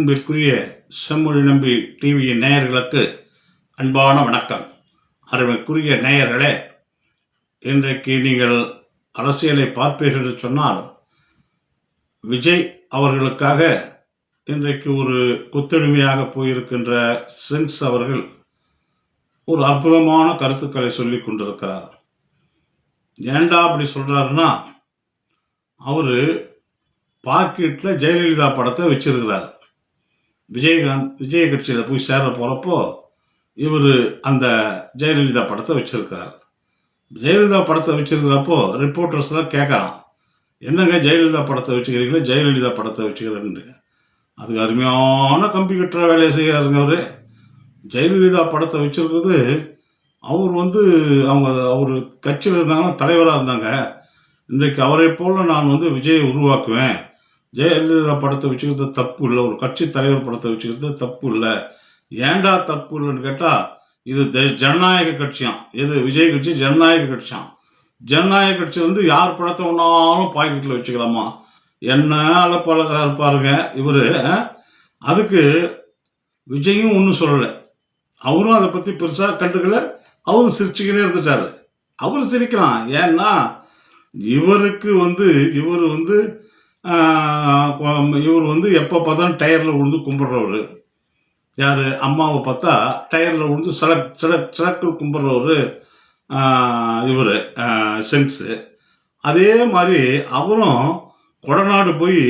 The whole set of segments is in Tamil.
அன்பிற்குரிய செம்மொழி நம்பி டிவியின் நேயர்களுக்கு அன்பான வணக்கம். அருமைக்குரிய நேயர்களே இன்றைக்கு நீங்கள் அரசியலை பார்ப்பீர்கள் என்று சொன்னால் விஜய் அவர்களுக்காக இன்றைக்கு ஒரு கொத்தடிமையாக போயிருக்கின்ற சென்ஸ் அவர்கள் ஒரு அற்புதமான கருத்துக்களை சொல்லி கொண்டிருக்கிறார். ஏண்டா அப்படி சொல்கிறாருன்னா அவர் பாக்கெட்டில் ஜெயலலிதா படத்தை வச்சிருக்கிறார். விஜயகாந்த் விஜய கட்சியில் போய் சேர போகிறப்போ இவர் அந்த ஜெயலலிதா படத்தை வச்சுருக்கிறார் ஜெயலலிதா படத்தை வச்சுருக்கிறப்போ ரிப்போர்ட்டர்ஸ்லாம் கேட்குறான் என்னங்க ஜெயலலிதா படத்தை வச்சுக்கிறீங்களே ஜெயலலிதா படத்தை வச்சுக்கிறேன்னு. அதுக்கு அருமையான கம்ப்யூட்டராக வேலையை செய்கிறாருங்க அவர். ஜெயலலிதா படத்தை வச்சுருக்கிறது அவர் வந்து அவங்க அவர் கட்சியில் இருந்தாங்கன்னா தலைவராக இருந்தாங்க. இன்றைக்கு அவரை போல் நான் வந்து விஜயை உருவாக்குவேன். ஜெயலலிதா படத்தை வச்சுக்கிறது தப்பு இல்லை ஒரு கட்சி தலைவர் படத்தை வச்சுக்கிறது தப்பு இல்லை ஏன்டா தப்பு இல்லைன்னு கேட்டால் இது த- ஜனநாயக கட்சியாம். எது விஜய் கட்சி ஜனநாயக கட்சியாம். ஜனநாயக கட்சி வந்து யார் படத்தை ஒன்றாலும் பாக்கெட்டில் வச்சுக்கலாமா? என்ன அலப்பழகிறாரு பாருங்க இவர் அதுக்கு விஜயும் ஒன்றும் சொல்லலை. அவரும் அதை பற்றி பெருசாக கண்டுக்கல. அவரும் சிரிச்சுக்கிட்டே இருந்துட்டார். அவர் சிரிக்கலாம். ஏன்னா இவருக்கு வந்து இவர் வந்து இவர் வந்து எப்போ பார்த்தாலும் டயரில் விழுந்து கும்பிட்றவர். யார்? அம்மாவை பார்த்தா டயரில் விழுந்து சலக் சலக் சலக்கு கும்பிட்றவர் இவர் சென்ஸு. அதே மாதிரி அவரும் கொடநாடு போய்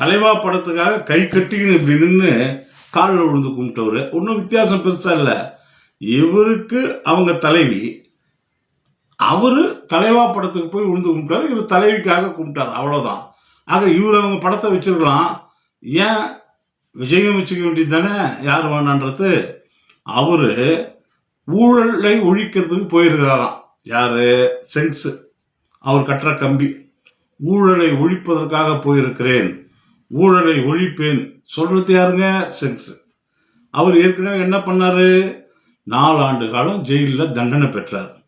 தலைவா படத்துக்காக கை கட்டிக்கின்னு இப்படி நின்று காலில் விழுந்து கும்பிட்டவர். ஒன்றும் வித்தியாசம் பெருசாக இல்லை. இவருக்கு அவங்க தலைவி. அவர் தலைவா படத்துக்கு போய் விழுந்து கும்பிட்டாரு. இவர் தலைவிக்காக கும்பிட்டார். அவ்வளோதான் ஆக இவர் அவங்க படத்தை வச்சிருக்கலாம். ஏன் விஜயம் வச்சுக்க வேண்டியது தானே யார் வேணான்றது. அவர் ஊழலை ஒழிக்கிறதுக்கு போயிருக்கிறாராம். யார்? சென்ஸு. அவர் கட்டுற கம்பி. ஊழலை ஒழிப்பதற்காக போயிருக்கிறேன். ஊழலை ஒழிப்பேன். சொல்கிறது யாருங்க? சென்ஸ். அவர் ஏற்கனவே என்ன பண்ணார்? நாலு ஆண்டு காலம் ஜெயிலில் தண்டனை பெற்றார்.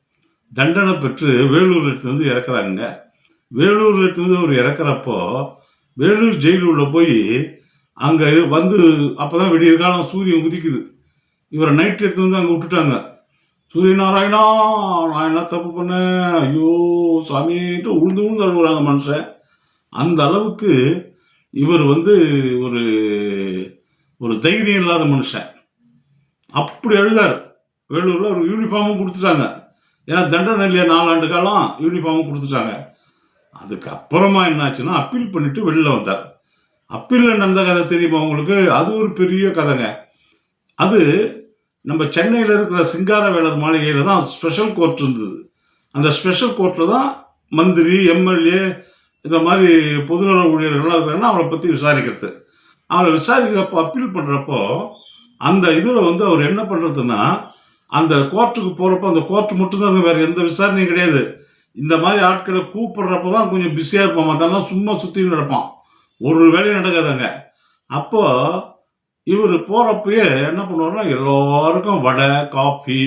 தண்டனை பெற்று வேலூர் எடுத்துருந்து இறக்குறாங்க வேலூர் எடுத்துருந்து அவர் இறக்குறப்போ வேலூர் ஜெயிலுள்ள போய் அங்கே வந்து அப்போ தான் விடிய காலம் சூரியன் உதிக்குது. இவரை நைட் எடுத்து வந்து அங்கே விட்டுட்டாங்க. சூரிய நாராயணா நான் என்ன தப்பு பண்ணேன்? ஐயோ சாமின்ட்டு உழுந்து உழுந்து அழுகுறாங்க மனுஷன். அந்த அளவுக்கு இவர் வந்து ஒரு ஒரு தைரியம் இல்லாத மனுஷன். அப்படி அழுதார். வேலூரில் ஒரு யூனிஃபார்மும் கொடுத்துட்டாங்க. ஏன்னா தண்டனை இல்லையா? நாலாண்டு காலம் யூனிஃபார்மும் கொடுத்துட்டாங்க. அதுக்கப்புறமா என்னாச்சுன்னா அப்பீல் பண்ணிட்டு வெளில வந்தார். அப்பீலில் நடந்த கதை தெரியுமா உங்களுக்கு? அது ஒரு பெரிய கதைங்க. அது நம்ம சென்னையில் இருக்கிற சிங்காரவேலர் மாளிகையில் தான் ஸ்பெஷல் கோர்ட் இருந்தது. அந்த ஸ்பெஷல் கோர்ட்டில் தான் மந்திரி எம்எல்ஏ இந்த மாதிரி பொதுநல ஊழியர்கள்லாம் இருக்கிறாங்கன்னா அவரை பற்றி விசாரிக்கிறது. அவரை விசாரிக்கிறப்போ அப்பீல் பண்ணுறப்போ அந்த இதில் வந்து அவர் என்ன பண்ணுறதுன்னா அந்த கோர்ட்டுக்கு போகிறப்போ அந்த கோர்ட் மட்டும்தான் வேறு எந்த விசாரணையும் கிடையாது. இந்த மாதிரி ஆட்களை கூப்பிடுறப்ப தான் கொஞ்சம் பிஸியாக இருப்பான். அதெல்லாம் சும்மா சுற்றி நடப்பான் ஒரு வேலையும் நடக்காதாங்க. அப்போ இவர் போகிறப்பயே என்ன பண்ணுவாருன்னா எல்லாருக்கும் வடை காஃபி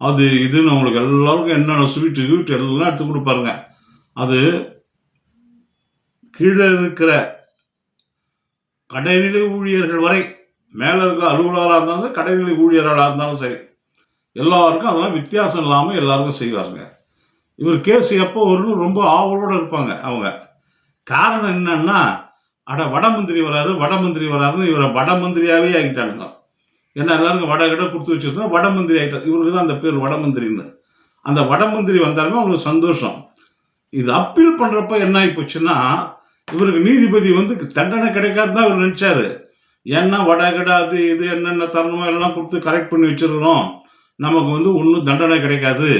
அது இதுன்னு அவங்களுக்கு எல்லாருக்கும் என்னென்ன ஸ்வீட்டு கீட்டு எல்லாம் எடுத்து கொடுப்பாருங்க. அது கீழே இருக்கிற கடைநிலை ஊழியர்கள் வரை மேலே இருக்கிற அலுவலராக இருந்தாலும் சரி கடைநிலை ஊழியர்களாக இருந்தாலும் சரி எல்லாருக்கும் அதெல்லாம் வித்தியாசம் இல்லாமல் எல்லாருக்கும் செய்வாருங்க. இவர் கேஸ் எப்போ வரும்னு ரொம்ப ஆவலோடு இருப்பாங்க அவங்க. காரணம் என்னன்னா அட வடமந்திரி வராரு வடமந்திரி வராருன்னு இவரை வடமந்திரியாகவே ஆகிட்டானுங்க ஏன்னா எல்லாருக்கும் வட கொடுத்து வச்சிருந்தா வடமந்திரி ஆகிட்டார் இவருக்கு தான் அந்த பேர் வடமந்திரின்னு அந்த வடமந்திரி வந்தாலுமே அவங்களுக்கு சந்தோஷம். இது அப்பீல் பண்ணுறப்ப என்ன ஆகி போச்சுன்னா இவருக்கு நீதிபதி வந்து தண்டனை கிடைக்காது தான் இவர் நினச்சாரு. ஏன்னா வடகட அது இது என்னென்ன தரணுமோ எல்லாம் கொடுத்து கரெக்ட் பண்ணி வச்சிருக்கிறோம். நமக்கு வந்து ஒன்றும் தண்டனை கிடைக்காது.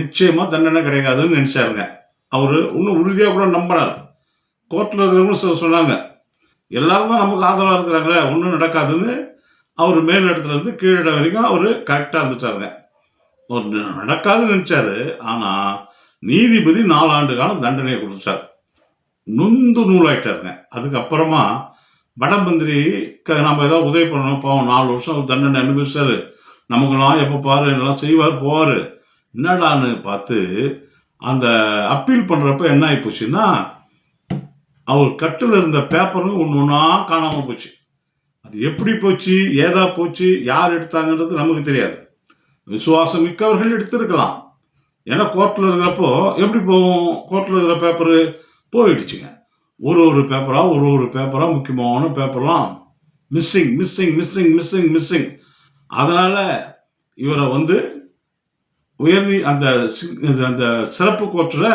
நிச்சயமாக தண்டனை கிடைக்காதுன்னு நினச்சாருங்க. அவர் இன்னும் உறுதியாக கூட நம்பினார் கோர்ட்டில் இருக்கிறவங்க சொன்னாங்க. எல்லாரும் தான் நமக்கு ஆதரவாக இருக்கிறாங்களே ஒன்றும் நடக்காதுன்னு அவர் மேல் இடத்துலேருந்து கீழிடம் வரைக்கும் அவர் கரெக்டாக இருந்துட்டாருங்க. ஒரு நடக்காதுன்னு நினச்சாரு. ஆனால் நீதிபதி நாலாண்டு காலம் தண்டனையை கொடுத்துட்டார். நொந்து நூலாயிட்டாருங்க. அதுக்கப்புறமா வடமந்திரி நம்ம ஏதாவது உதவி பண்ணணும் பாவம் நாலு வருஷம் அவர் தண்டனை அனுபவிச்சாரு. நமக்கெல்லாம் எப்போ பாரு எல்லாம் செய்வார் போவார். என்னடான்னு பார்த்து அந்த அப்பீல் பண்ணுறப்ப என்ன ஆகி போச்சுன்னா அவர் கட்டில் இருந்த பேப்பரும் ஒன்று ஒன்றா காணாமல் போச்சு. அது எப்படி போச்சு? ஏதா போச்சு? யார் எடுத்தாங்கன்றது நமக்கு தெரியாது. விசுவாசம் மிக்கவர்கள் எடுத்திருக்கலாம். ஏன்னா கோர்ட்டில் இருக்கிறப்போ எப்படி போகும்? கோர்ட்டில் இருக்கிற பேப்பரு போயிடுச்சுங்க. ஒரு ஒரு பேப்பராக ஒரு ஒரு பேப்பராக முக்கியமான பேப்பர்லாம் missing missing missing missing missing அதனால் இவரை வந்து உயர்நீ அந்த அந்த சிறப்பு கோர்ட்டில்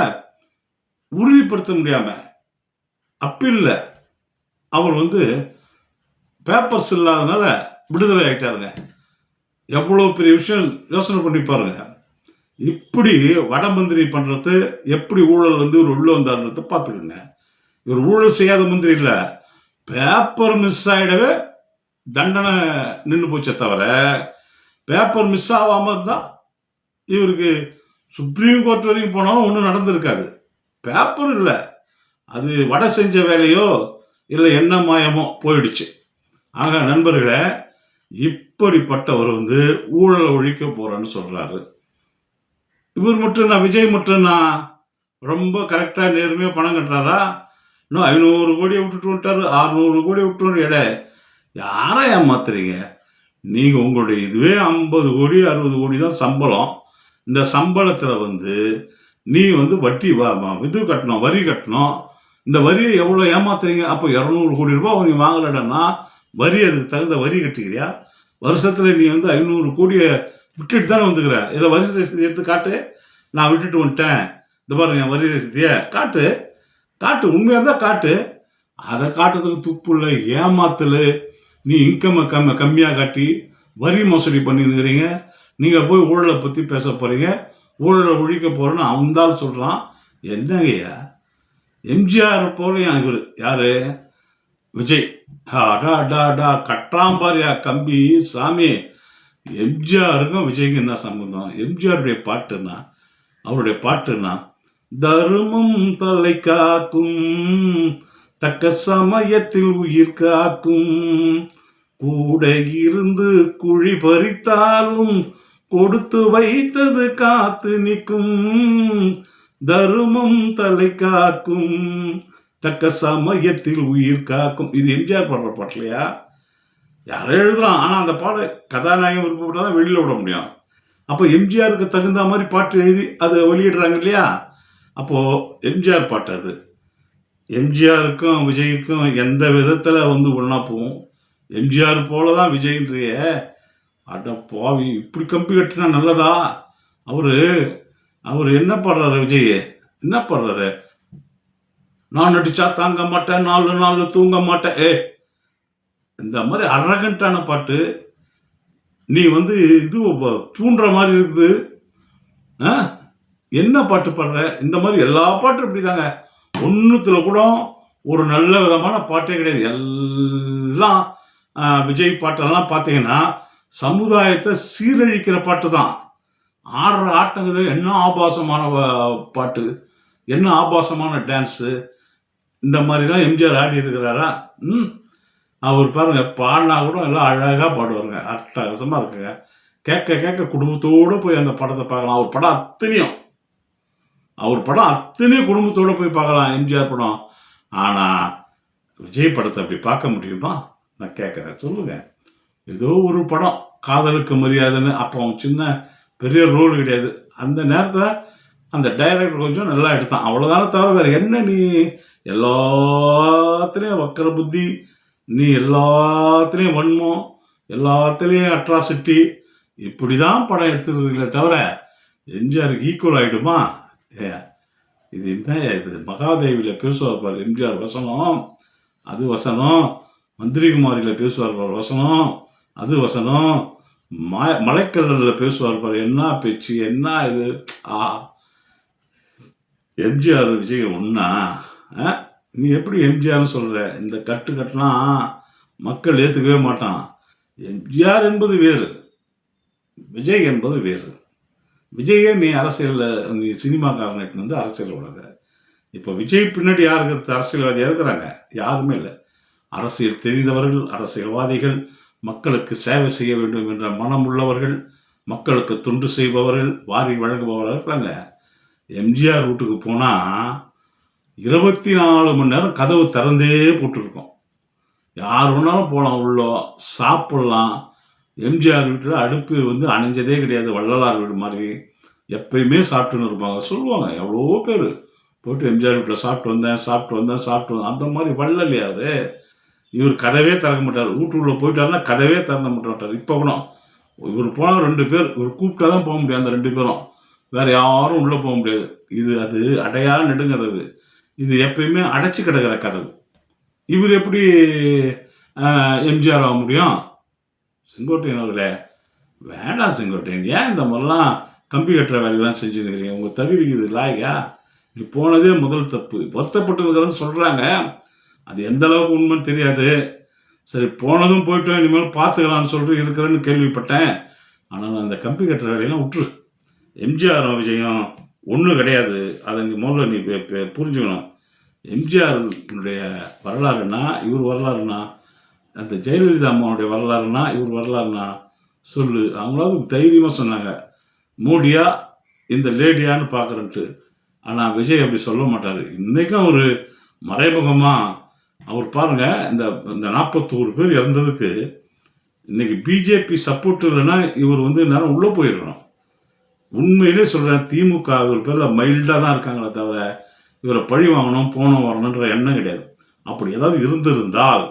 உறுதிப்படுத்த முடியாமல் அப்பீல்ல அவர் வந்து பேப்பர்ஸ் இல்லாதனால விடுதலை ஆகிட்டாருங்க எவ்வளோ பெரிய விஷயம் யோசனை பண்ணி பாருங்க. இப்படி வடமந்திரி பண்ணுறது எப்படி ஊழல் வந்து இவர் உள்ளே வந்தார்ன்றத பார்த்துக்குங்க இவர் ஊழல் செய்யாத மந்திரி இல்லை பேப்பர் மிஸ் ஆகிடவே தண்டனை நின்று போச்சே தவிர பேப்பர் மிஸ் ஆகாமல் இருந்தால் இவருக்கு சுப்ரீம் கோர்ட் வரைக்கும் போனாலும் ஒன்றும் நடந்திருக்காது. பேப்பர் இல்லை. அது வடை செஞ்ச வேலையோ இல்லை என்ன மாயமோ போயிடுச்சு. ஆக நண்பர்களே இப்படிப்பட்டவர் வந்து ஊழலை ஒழிக்க போகிறேன்னு சொல்கிறாரு இவர் மட்டும் நான் விஜய் மட்டும் நான் ரொம்ப கரெக்டாக நேர்மையாக பணம் கட்டுறாரா? இன்னும் ஐநூறு கோடியை விட்டுட்டு விட்டாரு அறுநூறு கோடி விட்டு எடை யாரை ஏமாத்துறீங்க? நீங்கள் உங்களுடைய இதுவே ஐம்பது கோடி அறுபது கோடி தான் சம்பளம். இந்த சம்பளத்தில் வந்து நீ வந்து வட்டி வா இது கட்டணும் வரி கட்டணும். இந்த வரியை எவ்வளோ ஏமாத்துறீங்க? அப்போ இரநூறு கோடி ரூபாய் நீ வாங்கலடன்னா வரி அதுக்கு தகுந்த வரி கட்டிக்கிறியா? வருஷத்தில் நீ வந்து ஐநூறு கோடியை விட்டுட்டு தானே வந்துக்கிற. இதை வரி ரசீது எடுத்து காட்டு. நான் விட்டுட்டு வந்துட்டேன். இந்த பாருங்க என் வரி ரசீதியை காட்டு. காட்டு உண்மையாக இருந்தால் காட்டு. அதை காட்டுறதுக்கு துப்பு இல்லை ஏமாத்தல் நீ இன்கம்மை கம்ம கம்மியாக காட்டி வரி மோசடி பண்ணினுக்கிறீங்க நீங்கள் போய் ஊழலை பற்றி பேச போகிறீங்க ஊழலை ஒழிக்க போகிறேன்னு அவன்தால் சொல்கிறான் என்னங்கய்யா எம்ஜிஆர் போலையா இவர்? யார்? விஜய். அடா அடா அடா கட்டாம் பாரியா கம்பி சாமி. எம்ஜிஆருக்கும் விஜய்க்கும் என்ன சம்பந்தம்? எம்ஜிஆருடைய பாட்டுன்னா அவருடைய பாட்டுன்னா தருமம் தலை காக்கும் தக்க சமயத்தில் உயிர் காக்கும். கூட இருந்து குழி பறித்தாலும் கொடுத்து வைத்தது காத்து நிற்கும். தருமம் தலை காக்கும். தக்க சமயத்தில் உயிர் காக்கும். இது எம்ஜிஆர் பாடுற பாட்டு இல்லையா? யாரோ எழுதுறான். ஆனால் அந்த பாட கதாநாயகன் விருப்பப்பட்டா தான் வெளியில் விட முடியும். அப்போ எம்ஜிஆருக்கு தகுந்த மாதிரி பாட்டு எழுதி அதை வெளியிடுறாங்க இல்லையா? அப்போது எம்ஜிஆர் பாட்டு அது. எம்ஜிஆருக்கும் விஜய்க்கும் எந்த விதத்தில் வந்து ஒன்றா போகும்? எம்ஜிஆர் போல தான் விஜய்ன்றிய. அட பாவி இப்படி கம்பி கட்டினா நல்லதா? அவரு அவர் என்ன பாடுறாரு விஜய்? என்ன பாடுறாரு? நான் நடிச்சா தாங்க மாட்டேன் நாலு நாலு தூங்க மாட்டேன். ஏ இந்த மாதிரி அரகண்டான பாட்டு நீ வந்து இது தூண்டுற மாதிரி இருக்குது. ஆ? என்ன பாட்டு பாடுற? இந்த மாதிரி எல்லா பாட்டும் இப்படிதாங்க. ஒன்றுத்தில் கூட ஒரு நல்ல விதமான பாட்டே கிடையாது. எல்லாம் விஜய் பாட்டெல்லாம் பார்த்தீங்கன்னா சமுதாயத்தை சீரழிக்கிற பாட்டு தான். ஆடுற ஆட்டங்குது என்ன ஆபாசமான பாட்டு என்ன ஆபாசமான டான்ஸு இந்த மாதிரிலாம் எம்ஜிஆர் ஆடி இருக்கிறாரா ம் அவர் பாருங்க பாடினா கூட எல்லாம் அழகாக பாடுவாருங்க அட்டகாசமாக இருக்குங்க. கேட்க கேட்க குடும்பத்தோடு போய் அந்த படத்தை பார்க்கலாம். அவர் படம் அத்தனையும் அவர் படம் அத்தனையும் குடும்பத்தோடு போய் பார்க்கலாம் எம்ஜிஆர் படம். ஆனால் விஜய் படத்தை அப்படி பார்க்க முடியுமா? நான் கேட்குறேன். சொல்லுங்கள் ஏதோ ஒரு படம் காதலுக்கு மரியாதைன்னு அப்போ அவன் சின்ன பெரிய ரோல் கிடையாது. அந்த நேரத்தில் அந்த டைரக்டர் கொஞ்சம் நல்லா எடுத்தான். அவ்வளோதானே தவிர வேறு என்ன நீ எல்லாத்துலேயும் வக்கர புத்தி நீ எல்லாத்துலேயும் வன்மம் எல்லாத்துலேயும் அட்ராசிட்டி இப்படி தான் படம் எடுத்துருக்கீங்களே தவிர எம்ஜிஆருக்கு ஈக்குவல் ஆகிடுமா ஏ இது என்ன? இது மகாதேவியில் பேசுவார் பார் எம்ஜிஆர் வசனம். அது வசனம். மந்திரிகுமாரியில் பேசுவார் பார் வசனம். அது வசனம். ம மலைக்கடலில் பேசுவார் பாரு என்ன பேச்சு என்ன இது? ஆ. எம்ஜிஆர் விஜய் ஒன்றா நீ எப்படி எம்ஜிஆர்னு சொல்கிற இந்த கட்டு கட்டலாம் மக்கள் ஏற்றுக்கவே மாட்டான். எம்ஜிஆர் என்பது வேறு விஜய் என்பது வேறு. விஜயே நீ அரசியலில் நீ சினிமாக்காரனுக்கு வந்து அரசியல் உலக. இப்போ விஜய் பின்னாடி யார் இருக்கிறது அரசியல்வாதியாக இருக்கிறாங்க? யாருமே இல்லை. அரசியல் தெரிந்தவர்கள் அரசியல்வாதிகள் மக்களுக்கு சேவை செய்ய வேண்டும் என்ற மனம் உள்ளவர்கள் மக்களுக்கு தொண்டு செய்பவர்கள் வாரி வழங்குபவர்கள் இருக்கிறாங்க எம்ஜிஆர் வீட்டுக்கு போனால் இருபத்தி நாலு மணி நேரம் கதவு திறந்தே போட்டிருக்கோம். யார் வேணாலும் போகலாம் உள்ளோ சாப்பிட்லாம். எம்ஜிஆர் வீட்டில் அடுப்பு வந்து அணைஞ்சதே கிடையாது வள்ளலார் வீடு மாதிரி. எப்பயுமே சாப்பிட்டுன்னு இருப்பாங்க. சொல்லுவாங்க எவ்வளோ பேர். போயிட்டு எம்ஜிஆர் வீட்டில் சாப்பிட்டு வந்தேன் சாப்பிட்டு வந்தேன் சாப்பிட்டு வந்தேன். அந்த மாதிரி வள்ளலையாரு இவர் கதவே திறக்க மாட்டார். வீட்டுக்குள்ளே போயிட்டாருன்னா கதவே திறந்த மாட்டார். இப்போ கூட இவர் போனால் ரெண்டு பேர் இவர் கூப்பிட்டா தான் போக முடியும் அந்த ரெண்டு பேரும். வேறு யாரும் உள்ளே போக முடியாது. இது அது அடையா நெடுங்கதவு. இது எப்பயுமே அடைச்சி கிடக்கிற கதவு. இவர் எப்படி எம்ஜிஆர் ஆக முடியும்? செங்கோட்டையன் அவர்களே வேண்டாம் செங்கோட்டையன். ஏன் இந்த மாதிரிலாம் கம்பி கட்டுற வேலையெல்லாம் செஞ்சுருக்கிறீங்க? உங்கள் தகுதிக்கு இது லாயா இது போனதே முதல் தப்பு. வருத்தப்பட்டு சொல்கிறாங்க அது எந்த அளவுக்கு உண்மைன்னு தெரியாது. சரி போனதும் போயிட்டோம் இனிமேல் பார்த்துக்கலாம்னு சொல்லிட்டு இருக்கிறேன்னு கேள்விப்பட்டேன். ஆனால் நான் அந்த கம்பி கட்டுற வேலையெல்லாம் விட்டுரு. எம்ஜிஆர் விஜயம் ஒன்றும் கிடையாது. அதை நீ முதல்ல நீ புரிஞ்சுக்கணும். எம்ஜிஆருடைய வரலாறுனா இவர் வரலாறுனா அந்த ஜெயலலிதா அம்மாவுடைய வரலாறுனா இவர் வரலாறுனா சொல்லு. அவங்களாவது தைரியமாக சொன்னாங்க. மோடியா இந்த லேடியான்னு பார்க்குறன்ட்டு. ஆனால் விஜய் அப்படி சொல்ல மாட்டார். இன்றைக்கும் ஒரு மறைமுகமாக அவர் பாருங்க இந்த இந்த நாற்பத்தோரு பேர் இறந்ததுக்கு இன்னைக்கு பிஜேபி சப்போர்ட் இல்லைன்னா இவர் வந்து நேரம் உள்ளே போயிருக்கணும். உண்மையிலே சொல்கிறேன் திமுக இவர் பேரில் மைல்டாக தான் இருக்காங்களே தவிர இவரை பழி வாங்கணும் போனோம் வரணுன்ற எண்ணம் கிடையாது. அப்படி ஏதாவது இருந்திருந்தால்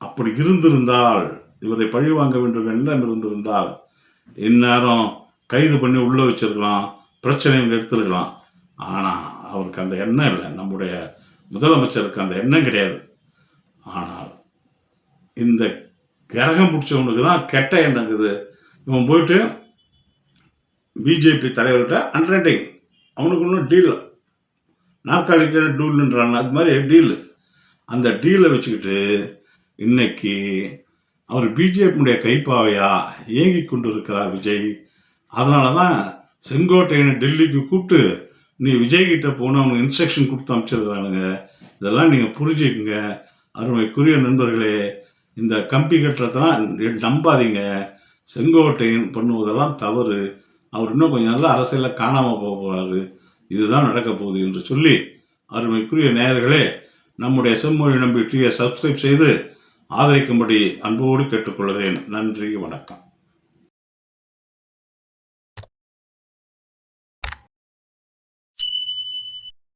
அப்படி இருந்திருந்தால் இவரை பழி வாங்க வேண்டும் எண்ணம் இருந்திருந்தால் இந்நேரம் கைது பண்ணி உள்ளே வச்சிருக்கலாம் பிரச்சனைகள் எடுத்துருக்கலாம். ஆனால் அவருக்கு அந்த எண்ணம் இல்லை. நம்முடைய முதலமைச்சருக்கு அந்த எண்ணம் கிடையாது. ஆனால் இந்த கிரகம் பிடிச்சவனுக்கு தான் கெட்ட எண்ணம் இருக்குது இவன் போயிட்டு பிஜேபி தலைவர்கிட்ட அண்ட்ரைண்டிங் அவனுக்கு இன்னும் டீல் நாற்காலிக்கு டூல்ன்றான் அது மாதிரி டீலு அந்த டீலை வச்சுக்கிட்டு இன்னைக்கு அவர் பிஜேபியுடைய கைப்பாவையா ஏங்கி கொண்டு இருக்கிறார் விஜய். அதனால தான் செங்கோட்டையனை டெல்லிக்கு கூப்பிட்டு நீ விஜய் கிட்ட போன அவனுக்கு இன்ஸ்ட்ரக்ஷன் கொடுத்து அமைச்சிருக்கிறானுங்க. இதெல்லாம் நீங்கள் புரிஞ்சுக்குங்க. அருமைக்குரிய நண்பர்களே இந்த கம்பி கட்டுறதெல்லாம் நம்பாதீங்க. செங்கோட்டையன் பண்ணுவதெல்லாம் தவறு. அவர் இன்னும் கொஞ்சம் நல்லா அரசியலில் காணாமல் போக போகிறாரு இதுதான் நடக்க போகுது என்று சொல்லி அருமைக்குரிய நேயர்களே நம்முடைய செம்மொழி நம்பி டிவியை சப்ஸ்கிரைப் செய்து ஆதரிக்கும்படி அன்போடு கேட்டுக்கொள்கிறேன். நன்றி வணக்கம்.